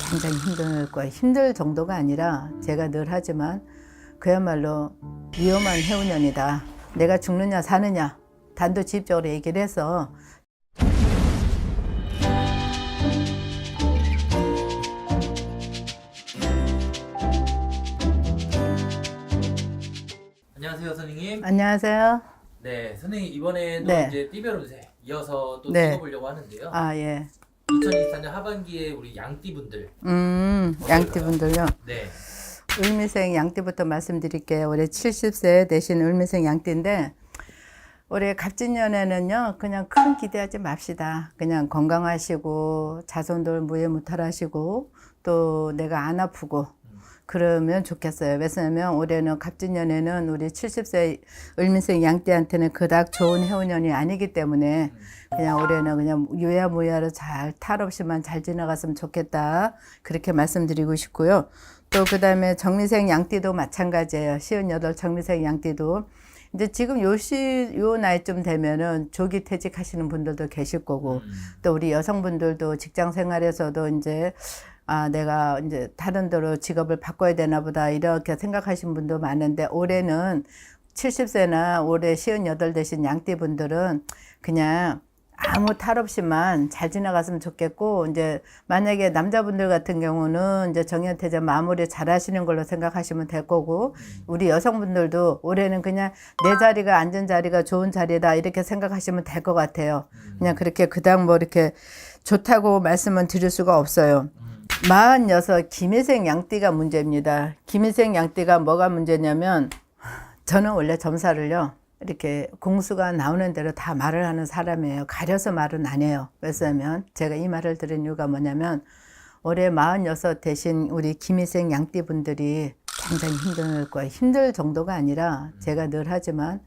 굉장히 힘들 거예요. 힘들 정도가 아니라 제가 늘 하지만 그야말로 위험한 해운년이다. 내가 죽느냐 사느냐 단도직입적으로 얘기를 해서 안녕하세요 선생님. 안녕하세요. 네 선생님 이번에도 네. 이제 띠별운세 이어서 또 네. 찍어보려고 하는데요. 아 예. 2024년 하반기에 우리 양띠 분들 음 양띠 분들요. 네. 을미생 양띠부터 말씀드릴게요. 올해 70세 되신 을미생 양띠인데 올해 갑진년에는요 그냥 큰 기대하지 맙시다. 그냥 건강하시고 자손들 무해무탈하시고 또 내가 안 아프고 그러면 좋겠어요. 왜냐면 올해는 갑진년에는 우리 70세 을미생 양띠한테는 그닥 좋은 해운년이 아니기 때문에 그냥 올해는 그냥 유야무야로 잘 탈 없이만 잘 지나갔으면 좋겠다. 그렇게 말씀드리고 싶고요. 또 그다음에 정미생 양띠도 마찬가지예요. 시은 여덟 정미생 양띠도 이제 지금 요시 요 나이쯤 되면은 조기 퇴직하시는 분들도 계실 거고 음. 또 우리 여성분들도 직장 생활에서도 이제 아 내가 이제 다른 데로 직업을 바꿔야 되나 보다 이렇게 생각하신 분도 많은데 올해는 70세나 올해 시은 여덟 되신 양띠 분들은 그냥 아무 탈 없이만 잘 지나갔으면 좋겠고 이제 만약에 남자분들 같은 경우는 이제 정년퇴직 마무리 잘 하시는 걸로 생각하시면 될 거고 우리 여성분들도 올해는 그냥 내 자리가 앉은 자리가 좋은 자리다 이렇게 생각하시면 될 것 같아요. 그냥 그렇게 그닥 뭐 이렇게 좋다고 말씀은 드릴 수가 없어요. 마흔여섯 김희생 양띠가 문제입니다. 김희생 양띠가 뭐가 문제냐면 저는 원래 점사를요. 이렇게 공수가 나오는 대로 다 말을 하는 사람이에요. 가려서 말은 안 해요. 왜냐면 제가 이 말을 들은 이유가 뭐냐면 올해 46 대신 우리 김희생 양띠 분들이 굉장히 힘들 거예요. 힘들 정도가 아니라 제가 늘 하지만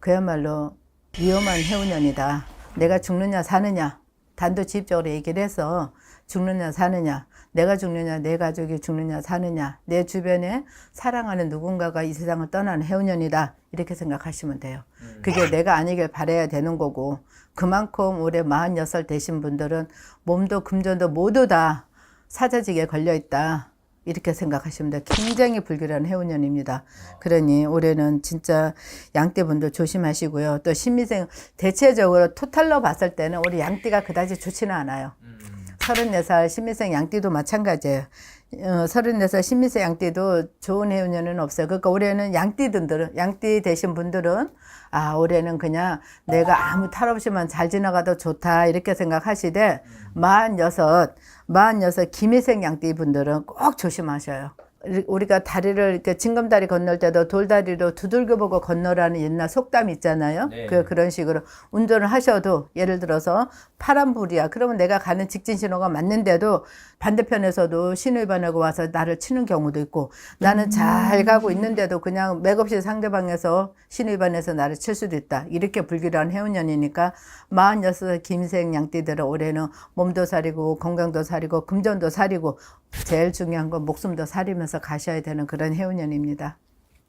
그야말로 위험한 해운년이다. 내가 죽느냐 사느냐 단도직입적으로 얘기를 해서 죽느냐 사느냐 내가 죽느냐 내 가족이 죽느냐 사느냐 내 주변에 사랑하는 누군가가 이 세상을 떠나는 해운년이다 이렇게 생각하시면 돼요. 그게 내가 아니길 바라야 되는 거고 그만큼 올해 46 되신 분들은 몸도 금전도 모두 다 사자직에 걸려 있다. 이렇게 생각하시면 돼요. 굉장히 불길한 해운년입니다. 그러니 올해는 진짜 양띠분들 조심하시고요. 또 신미생 대체적으로 토탈로 봤을 때는 우리 양띠가 그다지 좋지는 않아요. 음. 34살 신미생 양띠도 마찬가지예요. 어, 34살 신미생 양띠도 좋은 해운년은 없어요. 그러니까 올해는 양띠분들은, 양띠 되신 분들은, 아, 올해는 그냥 내가 아무 탈 없이만 잘 지나가도 좋다, 이렇게 생각하시되, 46, 46 김희생 양띠 분들은 꼭 조심하셔요. 우리가 다리를 이렇게 징검다리 건널 때도 돌다리로 두들겨 보고 건너라는 옛날 속담 있잖아요. 네. 그 그런 식으로 운전을 하셔도 예를 들어서 파란 불이야. 그러면 내가 가는 직진 신호가 맞는데도 반대편에서도 신호 위반하고 와서 나를 치는 경우도 있고 나는 잘 가고 있는데도 그냥 맥없이 상대방에서 신호 위반해서 나를 칠 수도 있다. 이렇게 불길한 해운년이니까 46 김생 양띠들은 올해는 몸도 사리고 건강도 사리고 금전도 사리고 제일 중요한 건 목숨도 사리면서 가셔야 되는 그런 해운년입니다.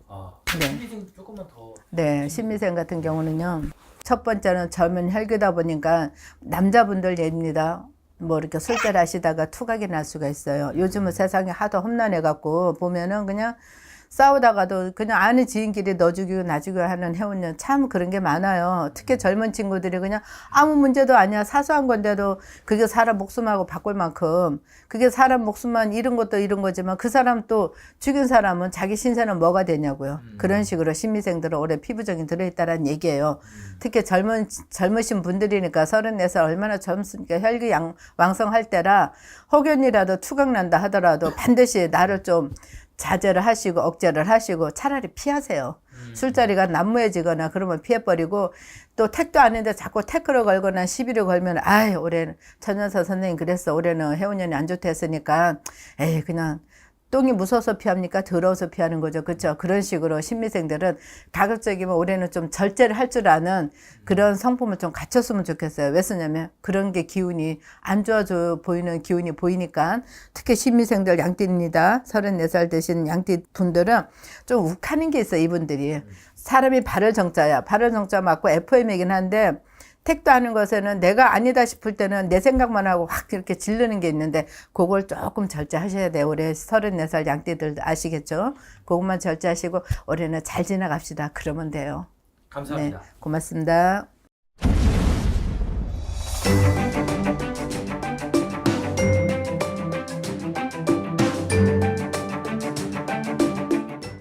아, 네. 신비생 조금만 더. 네, 신미생 같은 경우는요. 첫 번째는 젊은 혈기다 보니까 남자분들 예입니다. 뭐 이렇게 술자리 하시다가 투각이 날 수가 있어요. 요즘은 세상이 하도 험난해갖고 보면은 그냥 싸우다가도 그냥 아는 지인끼리 너 죽이고 나 죽이고 하는 해운년 참 그런 게 많아요. 특히 젊은 친구들이 그냥 아무 문제도 아니야. 사소한 건데도 그게 사람 목숨하고 바꿀 만큼 그게 사람 목숨만 잃은 것도 잃은 거지만 그 사람 또 죽인 사람은 자기 신세는 뭐가 되냐고요. 그런 식으로 심미생들은 올해 피부정이 들어있다라는 얘기예요. 특히 젊은, 젊으신 분들이니까 34살 얼마나 젊으니까 혈기 양, 왕성할 때라 혹연이라도 투각난다 하더라도 반드시 나를 좀 자제를 하시고 억제를 하시고 차라리 피하세요. 술자리가 난무해지거나 그러면 피해버리고 또 택도 아닌데 자꾸 태클을 걸거나 시비를 걸면 아이 올해는 천연사 선생님 그랬어 올해는 해운년이 안 좋다 했으니까 에이 그냥 똥이 무서워서 피합니까? 더러워서 피하는 거죠. 그렇죠? 그런 식으로 신미생들은 가급적이면 올해는 좀 절제를 할 줄 아는 그런 성품을 좀 갖췄으면 좋겠어요. 왜 쓰냐면 그런 게 기운이 안 좋아져 보이는 기운이 보이니까 특히 신미생들 양띠입니다. 34살 되신 양띠 분들은 좀 욱하는 게 있어요. 이분들이. 사람이 발을 정자야. 발을 정자 맞고 FM이긴 한데 택도 하는 것에는 내가 아니다 싶을 때는 내 생각만 하고 확 이렇게 질르는 게 있는데 그걸 조금 절제하셔야 돼요. 올해 34살 양띠들 아시겠죠? 그것만 절제하시고 올해는 잘 지나갑시다. 그러면 돼요. 감사합니다. 네, 고맙습니다.